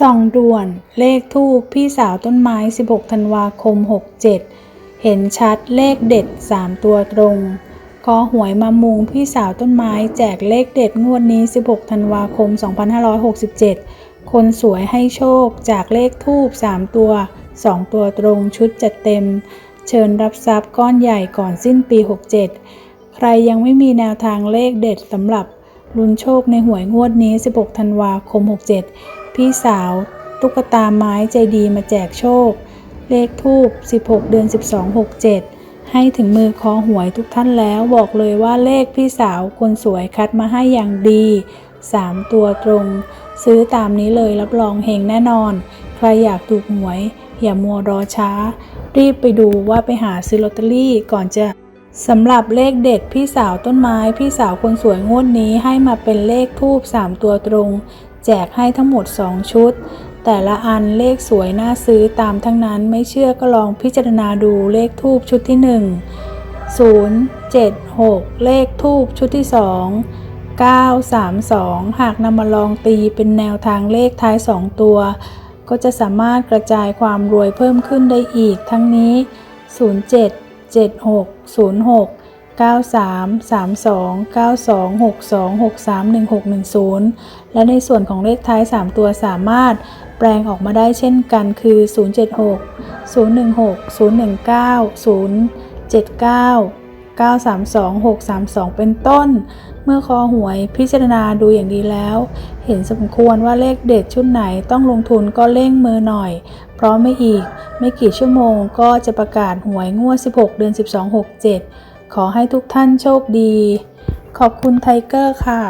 ส่องด่วน เลขทูปพี่สาวต้นไม้ 16 ธันวาคม 67 เห็นชัดเลขเด็ด 3 ตัวตรงคอหวยมามุงพี่สาวต้นไม้ แจกเลขเด็ดงวดนี้ 16 ธันวาคม 2567 คนสวยให้โชคจากเลขทูป3ตัว 2 ตัวตรงชุดจัดเต็ม เชิญรับทรัพย์ก้อนใหญ่ก่อนสิ้นปี 67 ใครยังไม่มีแนวทางเลขเด็ดสำหรับลุ้นโชคในหวยงวดนี้ 16 ธันวาคม 67 พี่สาว ตุ๊กตาไม้ใจดีมาแจกโชค เลขทูป16 เดือน 12 67 ให้ถึงมือคอหวยทุกท่านแล้วบอกเลยว่าเลขพี่สาวคนสวยคัดมาให้อย่างดี 3 ตัวตรง ซื้อตามนี้เลยรับรองเฮงแน่นอน ใครอยากถูกหวย อย่ามัวรอช้า รีบไปดูว่าไปหาซื้อลอตเตอรี่ก่อนจะสำหรับเลขเด็ดพี่สาวต้นไม้ พี่สาวคนสวยงวดนี้ให้มาเป็นเลขทูบ3ตัวตรง แจกให้ทั้งหมด 2 ชุด แต่ละอันเลขสวยน่าซื้อตามทั้งนั้นไม่เชื่อก็ลองพิจารณาดูเลขทูบชุดที่ 1 0 7 6 เลขทูบชุดที่ 2 932 หากนำมาลองตีเป็นแนวทางเลขท้าย 2 ตัว ก็จะสามารถกระจายความรวยเพิ่มขึ้นได้อีกทั้งนี้ 07 76 06 93 32 92 62 63 16 10 และในส่วนของเลขท้าย 3 ตัวสามารถแปลงออกมาได้เช่นกันคือ 076 016 019 079 932 632 เป็นต้น เมื่อคอหวยพิจารณาดูอย่างดีแล้ว เห็นสมควรว่าเลขเด็ดชุดไหนต้องลงทุนก็เร่งมือหน่อย เพราะไม่อีก ไม่กี่ชั่วโมงก็จะประกาศหวยงวด 16 เดือน 12 67 ขอให้ทุกท่านโชคดี ขอบคุณไทเกอร์ค่ะ